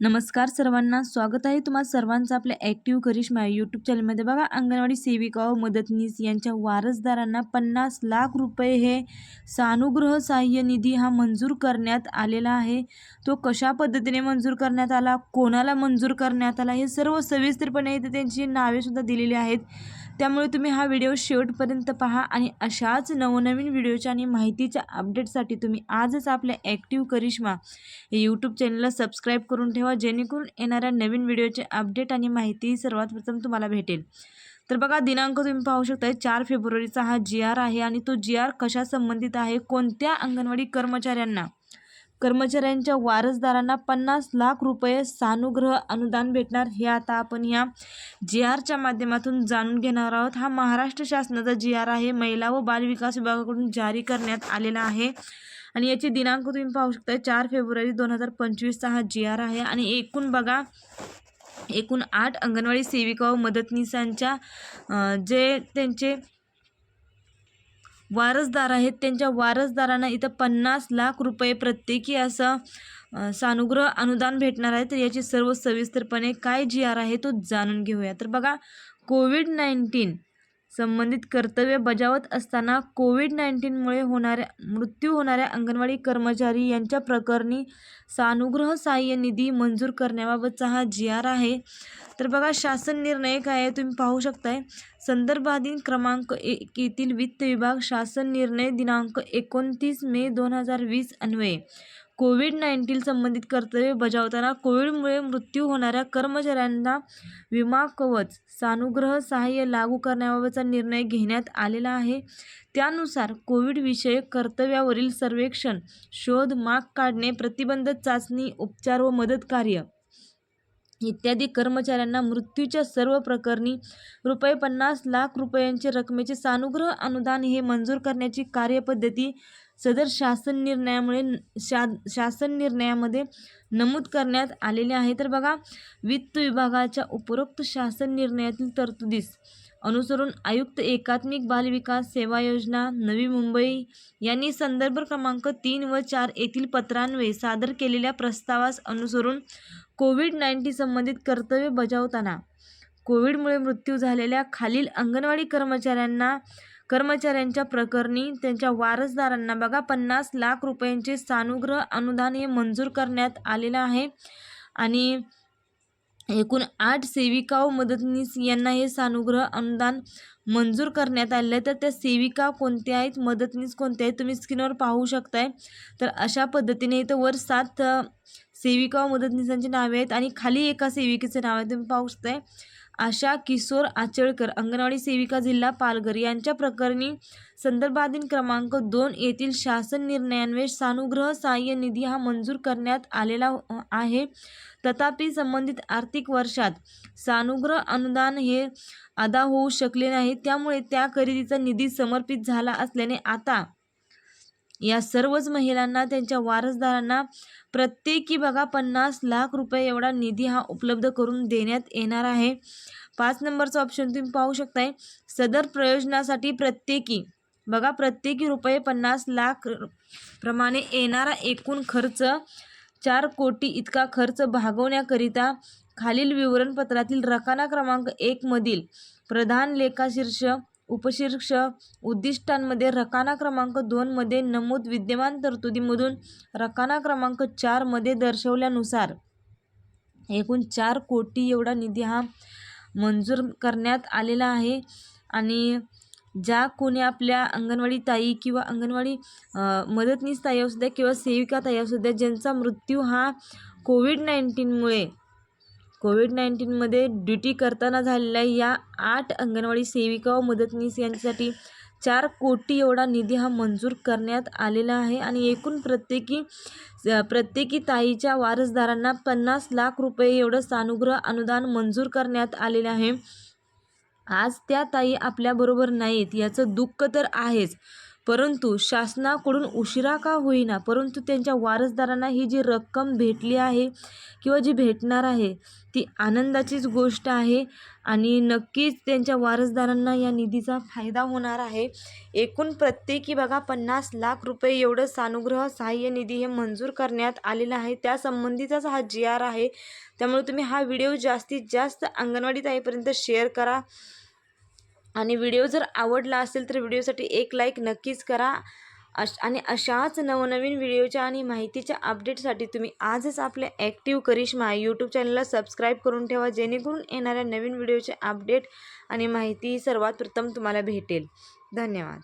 नमस्कार सर्वांना. स्वागत आहे तुम्हा सर्वांचं आपल्या ॲक्टिव्ह करिश्मा यूट्यूब चॅनलमध्ये बघा अंगणवाडी सेविका व मदतनीस यांच्या वारसदारांना पन्नास लाख रुपये हे सानुग्रह सहाय्य निधी हा मंजूर करण्यात आलेला आहे. तो कशा पद्धतीने मंजूर करण्यात आला? कोणाला मंजूर करण्यात आला? हे सर्व सविस्तरपणे इथे त्यांची नावेसुद्धा दिलेली आहेत. त्यामुळे तुम्ही हा व्हिडिओ शेवटपर्यंत पहा आणि अशाच नवनवीन व्हिडिओच्या आणि माहितीच्या अपडेटसाठी तुम्ही आजच आपल्या ॲक्टिव्ह करिश्मा यूट्यूब चॅनलला सबस्क्राईब करून ठेवा जेणेकरून येणाऱ्या नवीन व्हिडिओचे अपडेट आणि माहिती सर्वात प्रथम तुम्हाला भेटेल. तर बघा दिनांक तुम्ही पाहू शकता चार फेब्रुवारीचा हा जी आर आहे आणि तो जी आर कशा संबंधित आहे? कोणत्या अंगणवाडी कर्मचाऱ्यांना? कर्मचाऱ्यांच्या वारसदारांना पन्नास लाख रुपये सानुग्रह अनुदान भेटणार. हे आता आपण या जी आरच्या माध्यमातून जाणून घेणार आहोत. हा महाराष्ट्र शासनाचा जी आर आहे. महिला व बालविकास विभागाकडून जारी करण्यात आलेला आहे. आणि याची दिनांक तुम्ही पाहू शकता चार फेब्रुवारी दोन हजार पंचवीसचा हा जी आर आहे. आणि एकूण बघा एकूण आठ अंगणवाडी सेविका व मदतनीसांच्या जे त्यांचे वारसदार आहेत. त्यांच्या वारसदारांना इथं पन्नास लाख रुपये प्रत्येकी असं सानुग्रह अनुदान भेटणार आहे. तर याची सर्व सविस्तरपणे काय जी आर आहे तो जाणून घेऊया. तर बघा कोविड नाईन्टीन संबंधित कर्तव्य बजावत असताना कोविड नाईन्टीनमुळे होणाऱ्या मृत्यू होणाऱ्या अंगणवाडी कर्मचारी यांच्या प्रकरणी सानुग्रह सहाय्य निधी मंजूर करण्याबाबतचा हा जी आर आहे. तर बघा शासन निर्णय काय आहे तुम्ही पाहू शकताय. संदर्भाधीन क्रमांक एक येथील वित्त विभाग शासन निर्णय दिनांक एकोणतीस मे दोन हजार वीस अन्वये. कोविड नाईन्टीन संबंधित कर्तव्य बजावताना कोविडमुळे मृत्यू होणाऱ्या कर्मचाऱ्यांना विमा कवच सानुग्रह सहाय्य लागू करण्याबाबतचा निर्णय घेण्यात आलेला आहे. त्यानुसार कोविडविषयक कर्तव्यावरील सर्वेक्षण शोध माग काढणे प्रतिबंध चाचणी उपचार व मदत कार्य इत्यादी कर्मचाऱ्यांना मृत्यूच्या सर्व प्रकरणी रुपये पन्नास लाख रुपयांचे रकमेचे सानुग्रह अनुदान हे मंजूर करण्याची कार्यपद्धती सदर शासन निर्णयामुळे शा शासन निर्णयामध्ये नमूद करण्यात आलेले आहे. तर बघा वित्त विभागाच्या उपरोक्त शासन निर्णयातील तरतुदीस अनुसरून आयुक्त एकात्मिक बालविकास सेवा योजना नवी मुंबई यांनी संदर्भ क्रमांक तीन व चार येथील पत्रान्वये सादर केलेल्या प्रस्तावास अनुसरून कोविड नाईन्टीन संबंधित कर्तव्य बजावताना. कोविडमुळे मृत्यू झालेल्या खालील अंगणवाडी कर्मचाऱ्यांना कर्मचाऱ्यांच्या प्रकरणी त्यांच्या वारसदारांना बघा पन्नास लाख रुपयांचे सानुग्रह अनुदान हे मंजूर करण्यात आलेलं आहे. आणि एकूण आठ सेविका व मदतनीस यांना हे सानुग्रह अनुदान मंजूर करण्यात आलेलं आहे. तर त्या सेविका कोणत्या आहेत? मदतनीस कोणत्या आहेत? तुम्ही स्क्रीनवर पाहू शकताय. तर अशा पद्धतीने इथं वर सात सेविका व मदतनीसांची नावे आहेत आणि खाली एका सेविकेचं नाव आहे. तुम्ही पाहू शकताय. आशा किशोर आचळकर अंगणवाडी सेविका जिल्हा पालघर यांच्या प्रकरणी संदर्भाधीन क्रमांक दोन येथील शासन निर्णयान्वये सानुग्रह सहाय्य निधी हा मंजूर करण्यात आलेला आहे. तथापि संबंधित आर्थिक वर्षात सानुग्रह अनुदान हे अदा होऊ शकले नाही. त्यामुळे त्या खरेदीचा निधी समर्पित झाला असल्याने आता या सर्वच महिलांना त्यांच्या वारसदारांना प्रत्येकी बघा पन्नास लाख रुपये एवढा निधी हा उपलब्ध करून देण्यात येणार आहे. पाच नंबरचा ऑप्शन तुम्ही पाहू शकताय. सदर प्रयोजनासाठी प्रत्येकी बघा प्रत्येकी रुपये पन्नास लाख प्रमाणे येणारा एकूण खर्च चार कोटी इतका खर्च भागवण्याकरिता खालील विवरणपत्रातील रकाना क्रमांक एकमधील प्रधान लेखाशीर्ष उपशीर्ष उद्दिष्टांमध्ये रकाना क्रमांक दोनमध्ये नमूद विद्यमान तरतुदीमधून रकाना क्रमांक चारमध्ये दर्शवल्यानुसार एकूण चार कोटी एवढा निधी हा मंजूर करण्यात आलेला आहे. आणि ज्या कोणी आपल्या अंगणवाडी ताई किंवा अंगणवाडी मदतनीस ताई असू द्या किंवा सेविका ताई असू द्या ज्यांचा मृत्यू हा कोविड नाईन्टीनमुळे कोविड नाईन्टीनमध्ये ड्युटी करताना झालेल्या या आठ अंगणवाडी सेविका व मदतनीस यांच्यासाठी चार कोटी एवढा निधी हा मंजूर करण्यात आलेला आहे आणि एकूण प्रत्येकी प्रत्येकी ताईच्या वारसदारांना पन्नास लाख रुपये एवढं सानुग्रह अनुदान मंजूर करण्यात आलेले आहे. आज त्या ताई आपल्याबरोबर नाहीत याचं दुःख तर आहेच. परंतु शासनाकडून उशिरा का होईना परंतु त्यांच्या वारसदारांना ही जी रक्कम भेटली आहे किंवा जी भेटणार आहे ती आनंदाचीच गोष्ट आहे आणि नक्कीच त्यांच्या वारसदारांना या निधीचा फायदा होणार आहे. एकूण प्रत्येकी बघा पन्नास लाख रुपये एवढं सानुग्रह सहाय्य निधी हे मंजूर करण्यात आलेलं आहे. त्यासंबंधीचाच हा जी आर आहे. त्यामुळे तुम्ही हा व्हिडिओ जास्तीत जास्त अंगणवाडी ताईपर्यंत शेअर करा. आणि व्हिडिओ जर आवडला असेल तर व्हिडिओसाठी एक लाईक नक्कीच करा. अश आणि अशाच नवनवीन व्हिडिओच्या आणि माहितीच्या अपडेटसाठी तुम्ही आजच आपल्या ॲक्टिव्ह करिश्मा यूट्यूब चॅनलला सबस्क्राईब करून ठेवा जेणेकरून येणाऱ्या नवीन व्हिडिओचे अपडेट आणि माहिती सर्वात प्रथम तुम्हाला भेटेल. धन्यवाद.